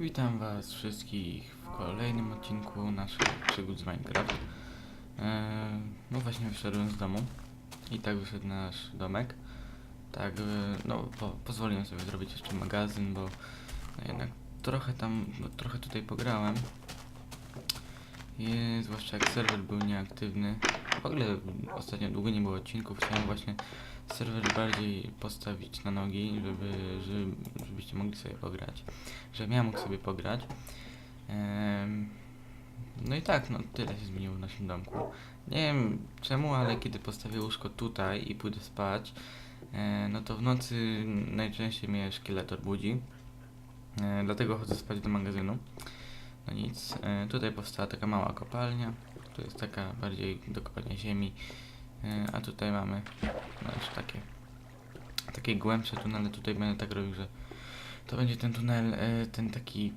Witam was wszystkich w kolejnym odcinku naszych przygód z Minecraft. Eee, no właśnie wyszedłem z domu i tak wyszedł nasz domek. Tak, e, no po, pozwoliłem sobie zrobić jeszcze magazyn, bo no jednak trochę tam, no, trochę tutaj pograłem. I zwłaszcza jak serwer był nieaktywny. W ogóle ostatnio długo nie było odcinków, chciałem właśnie serwer bardziej postawić na nogi, żeby, żeby, żebyście mogli sobie pograć. Żebym ja mógł sobie pograć. No i tak, no tyle się zmieniło w naszym domku. Nie wiem czemu, ale kiedy postawię łóżko tutaj i pójdę spać, e, no to w nocy najczęściej mnie szkieletor budzi. E, dlatego chodzę spać do magazynu. No nic, e, tutaj powstała taka mała kopalnia. Tu jest taka bardziej do kopania ziemi. E, a tutaj mamy no już takie takie głębsze tunele. Tutaj będę tak robił, że to będzie ten tunel, e, ten taki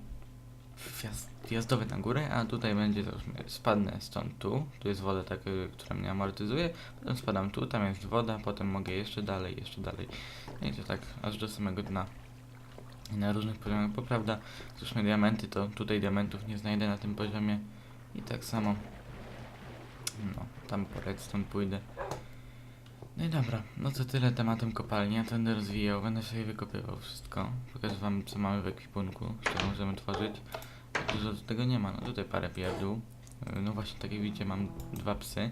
wjazd, wjazdowy na górę, a tutaj będzie, załóżmy, spadnę stąd tu, tu jest woda tak, e, która mnie amortyzuje, potem spadam tu, tam jest woda, potem mogę jeszcze dalej, jeszcze dalej. No I to tak aż do samego dna. Na różnych poziomach, bo prawda, załóżmy diamenty, to tutaj diamentów nie znajdę na tym poziomie. I tak samo, no, tam po redstone pójdę. No i dobra, no to tyle tematem kopalni. Ja będę rozwijał, będę sobie wykopywał wszystko. Pokażę wam co mamy w ekwipunku, czego możemy tworzyć. Tak Dużo tu tego nie ma, no tutaj parę pierdół. No właśnie, tak jak widzicie mam dwa psy.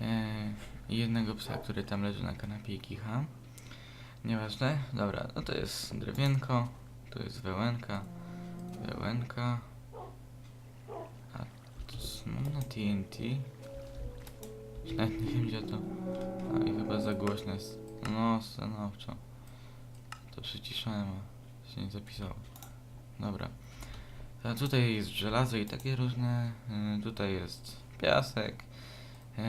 Yy, jednego psa, który tam leży na kanapie i kicha. Nieważne, dobra, no to jest drewienko, to jest wełenka, wełenka. Mam na TNT. Nawet nie wiem gdzie to. A i chyba za głośno jest. No, stanowczo. To przyciszałem, a się nie zapisało. Dobra. A tutaj jest żelazo i takie różne. y, tutaj jest piasek. y,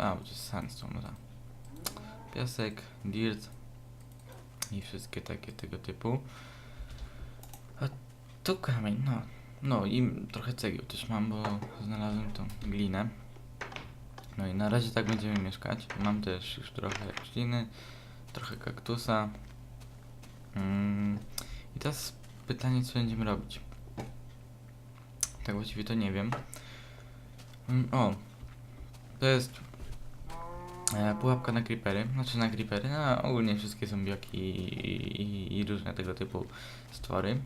a, to jest sandstone, dobra. Piasek, dirt i wszystkie takie tego typu. A tu kamień, no. No i trochę cegieł też mam, bo znalazłem tą glinę. No i na razie tak będziemy mieszkać. Mam też już trochę rośliny, trochę kaktusa. Mm. I teraz pytanie, co będziemy robić. Tak właściwie to nie wiem. Mm, o, to jest e, pułapka na creepery, znaczy na creepery, na ogólnie wszystkie zombiaki i, i, i różne tego typu stwory.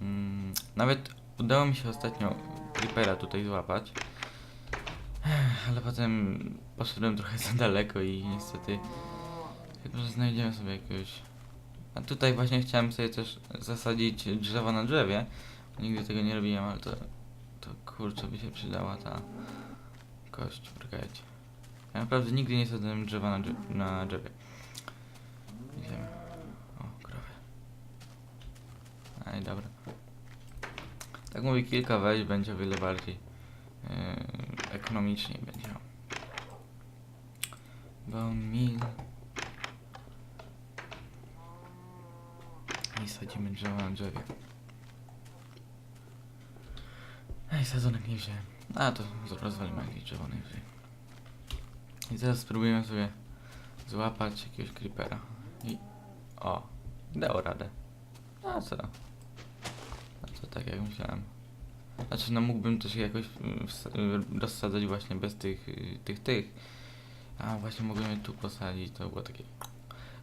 Mm, nawet udało mi się ostatnio creepera tutaj złapać. Ale potem poszedłem trochę za daleko i niestety chyba, że znajdziemy sobie jakiegoś... A tutaj właśnie chciałem sobie też zasadzić drzewo na drzewie. Nigdy tego nie robiłem, ale to, to kurczę by się przydała ta kość, czekajcie. Ja naprawdę nigdy nie sadziłem drzewa na, na drzewie. Idziemy. O, krowę. Aj, dobra. Tak mówię, kilka wejść będzie o wiele bardziej yy, ekonomiczniej będzie. Bone meal. I sadzimy drzewo na drzewie. Ej, sadzonek nie wziąłem. A, to rozwalimy jakieś drzewo najwyżej. I teraz spróbujemy sobie złapać jakiegoś creepera. I... O! Dało radę. A co? Co tak jak myślałem. Znaczy, no mógłbym też jakoś ws- y, rozsadzać właśnie bez tych, y, tych, tych. A właśnie mogłem je tu posadzić, to było takie...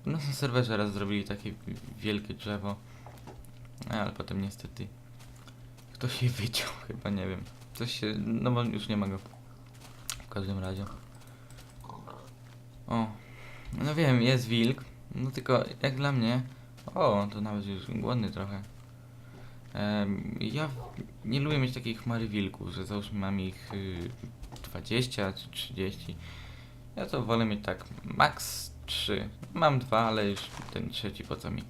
W naszym serwerze raz zrobili takie wielkie drzewo. Ale potem niestety ktoś je wyciął, chyba nie wiem. Coś się, no bo już nie ma go. W każdym razie. O, no wiem, jest wilk. No tylko jak dla mnie, o, to nawet już głodny trochę. Ja nie lubię mieć takiej chmary wilków, że załóżmy mam ich y, 20 czy 30. Ja to wolę mieć tak, max 3. Mam dwa, ale już ten trzeci po co mi.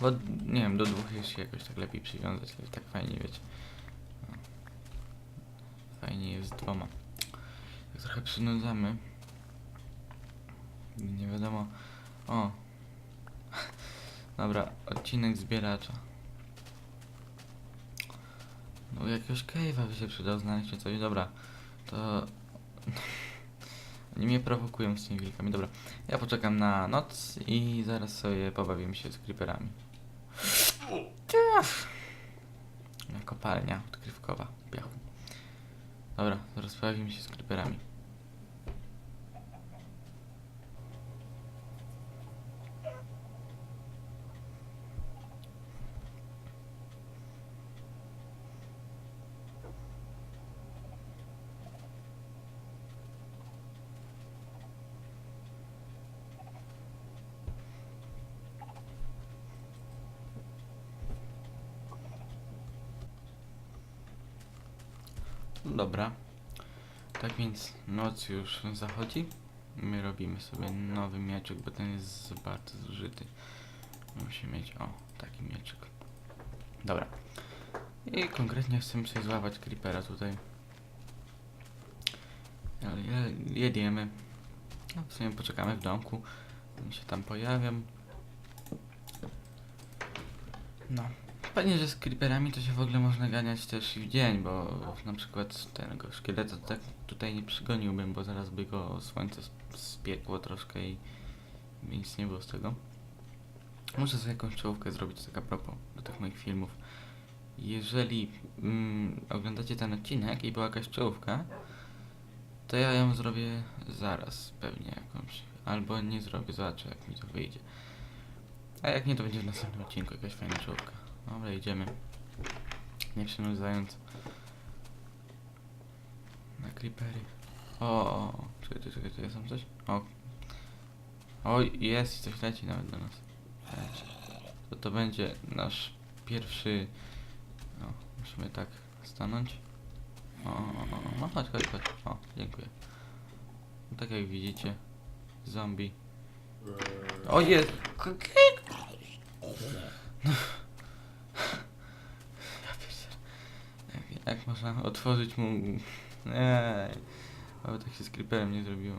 Bo nie wiem, do dwóch jest się jakoś tak lepiej przywiązać, ale tak fajnie wiecie. No. Fajnie jest z dwoma. Tak trochę przynudzamy. Nie wiadomo. O, Dobra, odcinek zbieracza. No jakiegoś cave'a by się przydał znaleźć czy coś. Dobra, to... Oni mnie prowokują z tymi wilkami. Dobra, ja poczekam na noc i zaraz sobie pobawimy się z creeperami. Kopalnia odkrywkowa piachu. Dobra, rozprawimy się z creeperami. Dobra. Tak więc noc już zachodzi. My robimy sobie nowy mieczek, bo ten jest bardzo zużyty. Musimy mieć, o, taki mieczek. Dobra. I konkretnie chcemy sobie złapać creepera tutaj. Jedziemy. No, w sumie poczekamy w domku. Się tam pojawią. No. Fajnie, że z creeperami to się w ogóle można ganiać też i w dzień, bo na przykład tego szkieleta tak tutaj nie przygoniłbym, bo zaraz by go słońce sp- spiekło troszkę i i nic nie było z tego. Muszę sobie jakąś czołówkę zrobić tak a propos do tych moich filmów. Jeżeli mm, oglądacie ten odcinek i była jakaś czołówka, to ja ją zrobię zaraz pewnie jakąś. Albo nie zrobię, zobaczę jak mi to wyjdzie. A jak nie, to będzie w następnym odcinku jakaś fajna czołówka. Dobra, idziemy. Nie przynudzając. Na creepery. O, o, o. Czekaj, czekaj, czekaj, tu jest tam coś? O. O, jest, coś leci nawet do nas. Leci. To to będzie nasz pierwszy... No, musimy tak stanąć. O, o, o, o. No chodź, chodź, chodź. O, dziękuję. No, tak jak widzicie, zombie. O, jest! Ja pierdzielę. Jak, jak można otworzyć mu... Nie. Ale tak się z creeperem nie zrobiło.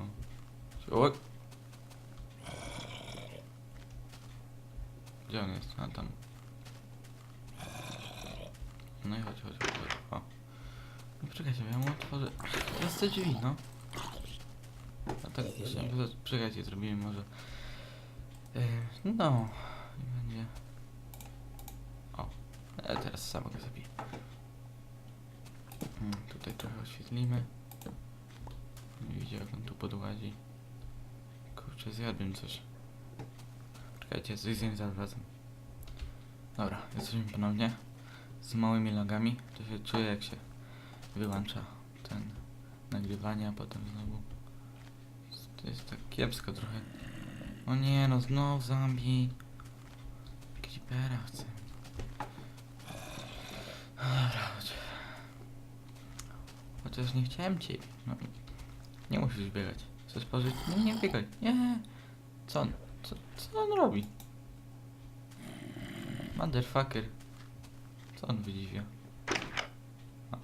O! Gdzie on jest? A tam. No i chodź, chodź, chodź. O. No poczekajcie, ja mu otworzę. Teraz te drzwi, no. A tak, czekajcie, zrobimy może... No. I będzie... O. E, teraz sam go zabiję. Hmm, tutaj trochę oświetlimy. Nie widzę jak on tu podłazi. Kurczę, zjadłem coś. Czekajcie, coś zjem zaraz wracam. Dobra, jesteśmy ponownie. Z małymi lagami. To się czuje jak się wyłącza ten nagrywanie, a potem znowu. To jest tak kiepsko trochę. O nie, no znów zombie. Creepera chcę. Dobra, Chociaż nie chciałem ciebie. No, nie musisz biegać. Chcesz pożyć? Nie, nie biegaj. Nie. Co on? Co, co on robi? Motherfucker. Co on wydziwia?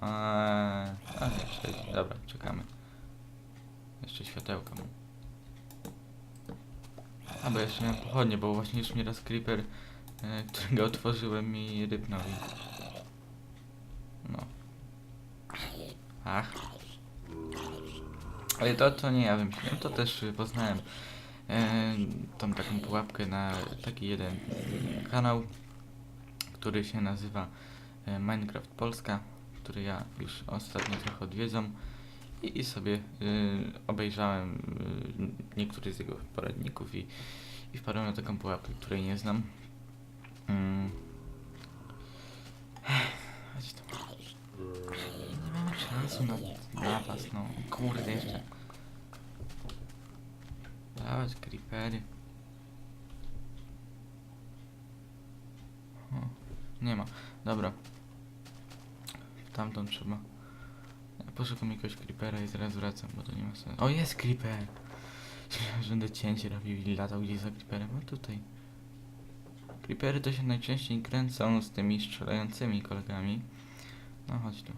Eee, a nie, przejdzie. Dobra, czekamy. Jeszcze światełka mam. A bo jeszcze miałem pochodnie, bo właśnie już mi raz creeper, e, którego otworzyłem i... No. Ach. Ale to, to nie ja wymyśliłem, to też poznałem e, tą taką pułapkę na taki jeden kanał, który się nazywa e, Minecraft Polska, który ja już ostatnio trochę odwiedzam i, i sobie y, obejrzałem y, niektóre z jego poradników i, i wpadłem na taką pułapkę, której nie znam. Mm. Chodź tu. Czasu na napas, no. Kurde, jeszcze. Dawać creepery. O, nie ma. Dobra. Tamtą trzeba. Ja poszukam jakiegoś creepera i zaraz wracam, bo to nie ma sensu. O, jest creeper! Że będę cięcie robił i latał gdzieś za creeperem. A tutaj. Creepery to się najczęściej kręcą z tymi strzelającymi kolegami. No chodź tu.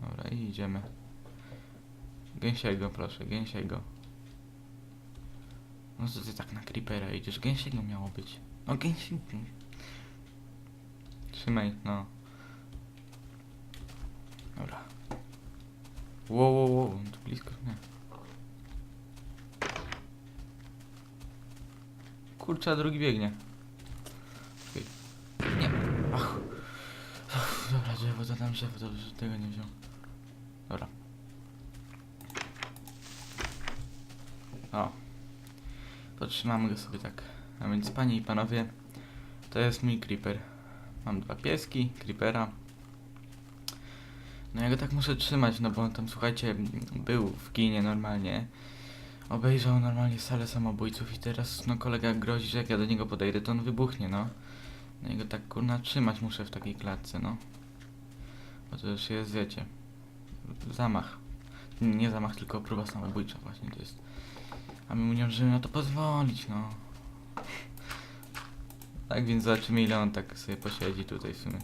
Dobra, i idziemy. Gęsiego, proszę, gęsiego. No co ty tak na creepera idziesz? Gęsiego miało być. No gęsiego. Trzymaj, no. Dobra. Wow, wow, wow, on tu blisko, nie. Kurczę, a drugi biegnie. Czekaj. Nie. drzewo, to tam drzewo, dobrze, że tego nie wziął. Dobra. O. Potrzymamy go sobie tak. A więc panie i panowie, to jest mój creeper. Mam dwa pieski, creepera. No ja go tak muszę trzymać, no bo on tam słuchajcie, był w kinie normalnie. Obejrzał normalnie salę samobójców i teraz no kolega grozi, że jak ja do niego podejdę, to on wybuchnie, no. No i go tak kurna trzymać muszę w takiej klatce, no. Bo to już jest, wiecie, zamach. Nie nie zamach, tylko próba samobójcza właśnie to jest. A my mu nie możemy na to pozwolić, no. Tak więc zobaczymy ile on tak sobie posiedzi tutaj w sumie.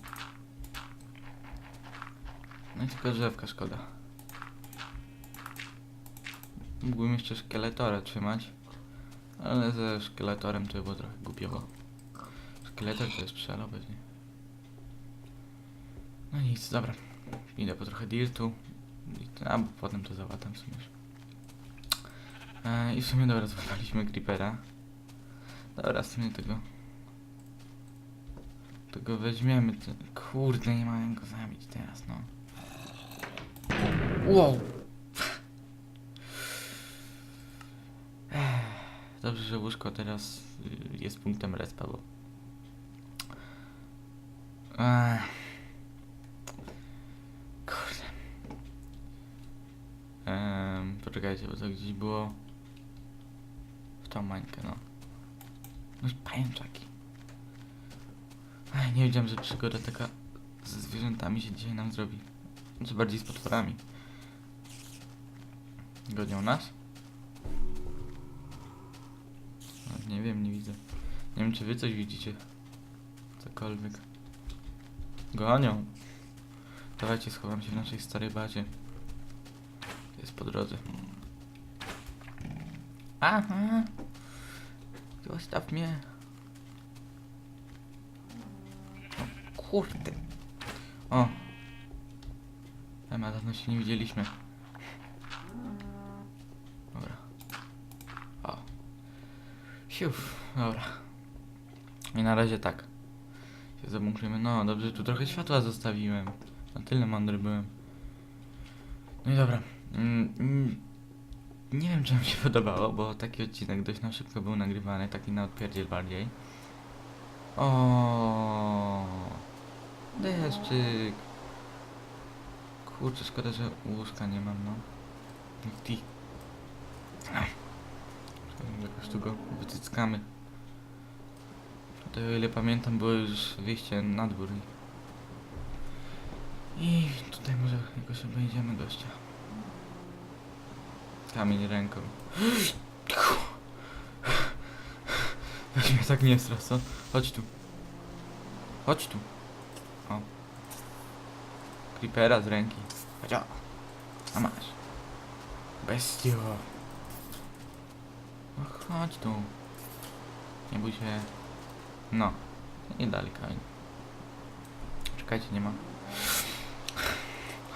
No i tylko drzewka szkoda. Mógłbym jeszcze szkieletora trzymać. Ale ze szkieletorem to by było trochę głupiowo. Szkieletor to jest strzelał pewnie. No nic, dobra. Idę po trochę dirtu. A potem to załatam w sumie. już. E, I w sumie dobra, złapaliśmy creepera. Dobra, w sumie tego. Tego weźmiemy. Kurde, nie mają go zabić teraz, no. Wow! Dobrze, że łóżko teraz y, jest punktem respa, bo... Ech. Kurde. Ehm, poczekajcie, bo to gdzieś było... W tą mańkę, no. No pajęczaki. Ej, nie wiedziałem, że przygoda taka ze zwierzętami się dzisiaj nam zrobi. Znaczy bardziej z potworami. Gonią nas? Nie wiem, nie widzę. Nie wiem, czy wy coś widzicie. Cokolwiek. Gonią. Dawajcie, schowam się w naszej starej bazie. Jest po drodze. Aha! Zostaw mnie. O, kurde. O. Ema, dawno się nie widzieliśmy. Dobra. O. Siuf, dobra. I na razie tak. Się zabunkrujemy. No, dobrze, tu trochę światła zostawiłem. Na tyle mądry byłem. No i dobra. Mm, nie wiem, czy mi się podobało, bo taki odcinek dość na szybko był nagrywany, taki na odpierdziel bardziej. O, deszczyk. Kurczę, szkoda, że łóżka nie mam, no. Ty. Jakoś tu go wycyckamy. Tutaj, o ile pamiętam, było już wyjście na dwór. I tutaj może jakoś obejdziemy gościa. Kamień ręką. Weź mnie tak nie strasz, co? Chodź tu. Chodź tu. O. Creepera z ręki. Chodź o. A masz. Bestio. No chodź tu. Nie bój się. No. Nie dali kamień. Czekajcie, nie ma.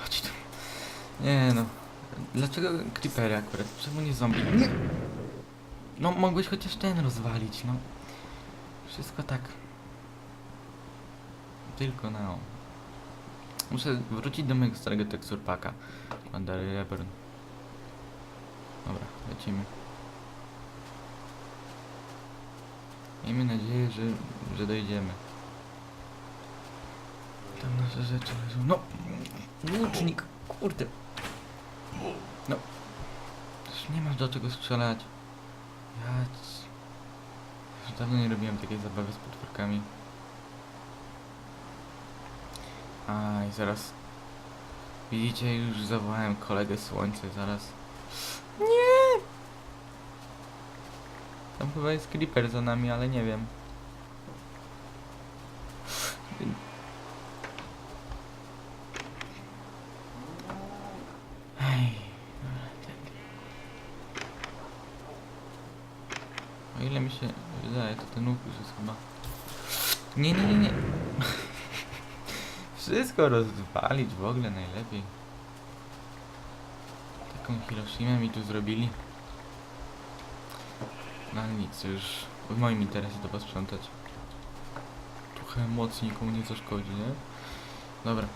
Chodź tu. Nie no. Dlaczego creepery akurat? Czemu nie zombie? Nie. No mogłeś chociaż ten rozwalić, no. Wszystko tak. Tylko na o. Muszę wrócić do mojego starego teksturpaka. Quandary Reborn. Dobra, lecimy. Miejmy nadzieję, że, że dojdziemy. Tam nasze rzeczy leżą. No! Łucznik! Kurde! No. Nie masz do czego strzelać. Ja... Już dawno nie robiłem takiej zabawy z potworkami. A i zaraz... Widzicie, już zawołałem kolegę słońce, zaraz... Nie! Tam chyba jest creeper za nami, ale nie wiem. Ten łuk już jest chyba... Nie, nie, nie, nie. Wszystko rozwalić w ogóle najlepiej. Taką Hiroshimę mi tu zrobili. No nic, już w moim interesie to posprzątać. Trochę mocniej komu nie zaszkodzi, nie? Dobra.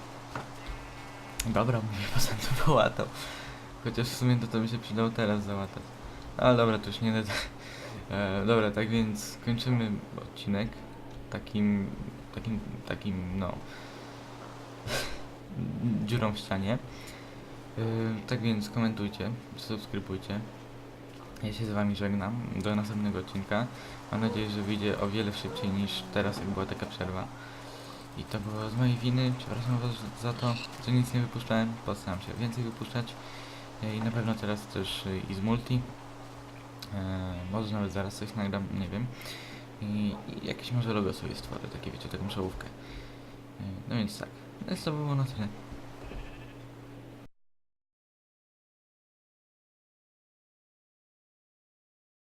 Dobra, mówię, poza tym połatał. Chociaż w sumie to, to by się przydało teraz załatać. Ale dobra, to już nie będę. E, dobra, tak więc kończymy odcinek takim, takim, takim, no, dziurą w ścianie. E, tak więc komentujcie, subskrybujcie. Ja się z wami żegnam. Do następnego odcinka. Mam nadzieję, że wyjdzie o wiele szybciej niż teraz, jak była taka przerwa. I to było z mojej winy. Przepraszam was za to, że nic nie wypuszczałem. Postaram się więcej wypuszczać. E, I na pewno teraz też i z multi. E, może nawet zaraz coś nagram, nie wiem. I, i jakieś może logo sobie stworzę, takie wiecie, taką czołówkę. E, no więc tak. No to było na tyle.